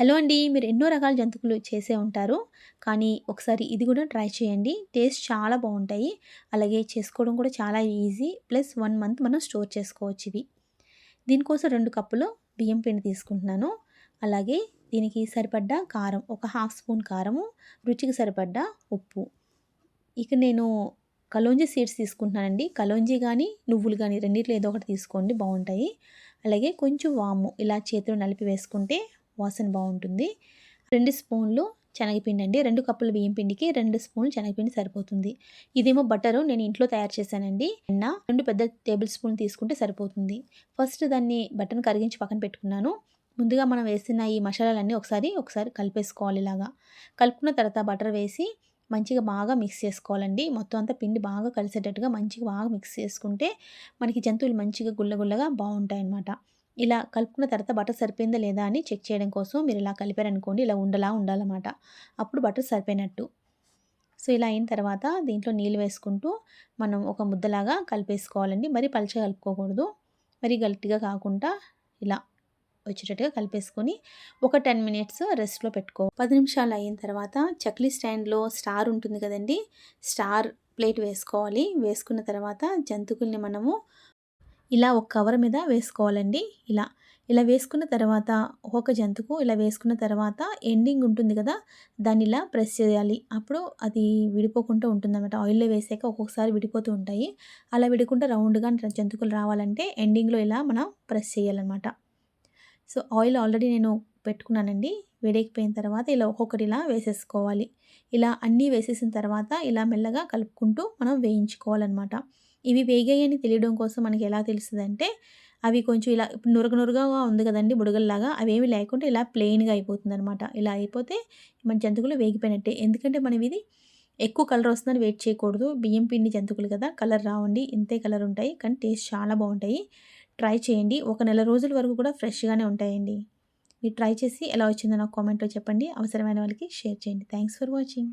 Hello అండి మీరు ఎన్నో రకాల జంతువులు చేసే ఉంటారు. కానీ ఒకసారి ఇది కూడా ట్రై చేయండి. టేస్ట్ చాలా బాగుంటాయి. అలాగే చేసుకోవడం కూడా చాలా ఈజీ. ప్లస్ వన్ మంత్ మనం స్టోర్ చేసుకోవచ్చు ఇవి. దీనికోసం రెండు కప్పులు బియ్యం పిండి తీసుకుంటున్నాను. అలాగే దీనికి సరిపడ్డ కారం ఒక హాఫ్ స్పూన్ కారము రుచికి సరిపడ్డ ఉప్పు. ఇక నేను కలోంజీ సీడ్స్ తీసుకుంటున్నానండి. కలోంజీ కానీ నువ్వులు కానీ రెండిట్లో ఏదో ఒకటి తీసుకోండి బాగుంటాయి. అలాగే కొంచెం వాము ఇలా చేతిలో నలిపి వేసుకుంటే వాసన బాగుంటుంది. రెండు స్పూన్లు శనగపిండి అండి. రెండు కప్పుల బియ్యం పిండికి రెండు స్పూన్లు శనగపిండి సరిపోతుంది. ఇదేమో బటరు నేను ఇంట్లో తయారు చేశానండి. నిన్న రెండు పెద్ద టేబుల్ స్పూన్ తీసుకుంటే సరిపోతుంది. ఫస్ట్ దాన్ని బటర్ని కరిగించి పక్కన పెట్టుకున్నాను. ముందుగా మనం వేసిన ఈ మసాలాలన్నీ ఒకసారి ఒకసారి కలిపేసుకోవాలి ఇలాగా. కలుపుకున్న తర్వాత బటర్ వేసి మంచిగా బాగా మిక్స్ చేసుకోవాలండి. మొత్తం అంతా పిండి బాగా కలిసేటట్టుగా మంచిగా బాగా మిక్స్ చేసుకుంటే మనకి జంతువులు మంచిగా గుల్లగుల్లగా బాగుంటాయి అన్నమాట ఇలా కలుపుకున్న తర్వాత బటర్ సరిపోయిందా లేదా అని చెక్ చేయడం కోసం మీరు ఇలా కలిపారనుకోండి ఇలా ఉండలా ఉండాలన్నమాట. అప్పుడు బటర్ సరిపోయినట్టు. సో ఇలా అయిన తర్వాత దీంట్లో నీళ్ళు వేసుకుంటూ మనం ఒక ముద్దలాగా కలిపేసుకోవాలండి. మరి పలుచ కలుపుకోకూడదు. మరి గట్టిగా కాకుండా ఇలా వచ్చేటట్టుగా కలిపేసుకొని ఒక టెన్ మినిట్స్ రెస్ట్లో పెట్టుకో. పది నిమిషాలు అయిన తర్వాత చక్లీ స్టాండ్లో స్టార్ ఉంటుంది కదండి స్టార్ ప్లేట్ వేసుకోవాలి. వేసుకున్న తర్వాత జంతుకుల్ని మనము ఇలా ఒక కవర్ మీద వేసుకోవాలండి. ఇలా ఇలా వేసుకున్న తర్వాత ఒక్కొక్క జంతుకు ఇలా వేసుకున్న తర్వాత ఎండింగ్ ఉంటుంది కదా దాన్ని ఇలా ప్రెస్ చేయాలి. అప్పుడు అది విడిపోకుండా ఉంటుందన్నమాట. ఆయిల్లో వేసాక ఒక్కొక్కసారి విడిపోతూ ఉంటాయి. అలా విడకుండా రౌండ్గా జంతుకులు రావాలంటే ఎండింగ్లో ఇలా మనం ప్రెస్ చేయాలన్నమాట. సో ఆయిల్ ఆల్రెడీ నేను పెట్టుకున్నానండి. వేడెక్కిపోయిన తర్వాత ఇలా ఒక్కొక్కటి ఇలా వేసేసుకోవాలి. ఇలా అన్నీ వేసేసిన తర్వాత ఇలా మెల్లగా కలుపుకుంటూ మనం వేయించుకోవాలన్నమాట. ఇవి వేగాయని తెలియడం కోసం మనకి ఎలా తెలుస్తుందంటే అవి కొంచెం ఇలా నురగ నురగగా ఉంది కదండి బుడగల్లాగా అవేమి లేకుండా ఇలా ప్లెయిన్గా అయిపోతుంది అనమాట ఇలా అయిపోతే మన జంతువులు వేగిపోయినట్టే. ఎందుకంటే మనం ఇది ఎక్కువ కలర్ వస్తుందని వెయిట్ చేయకూడదు. బియ్యం పిండి జంతువులు కదా కలర్ రావండి ఇంతే కలర్ ఉంటాయి. కానీ టేస్ట్ చాలా బాగుంటాయి. ట్రై చేయండి. ఒక నెల రోజుల వరకు కూడా ఫ్రెష్గానే ఉంటాయండి. మీరు ట్రై చేసి ఎలా వచ్చిందో నాకు కామెంట్లో చెప్పండి. అవసరమైన వాళ్ళకి షేర్ చేయండి. Thanks for watching.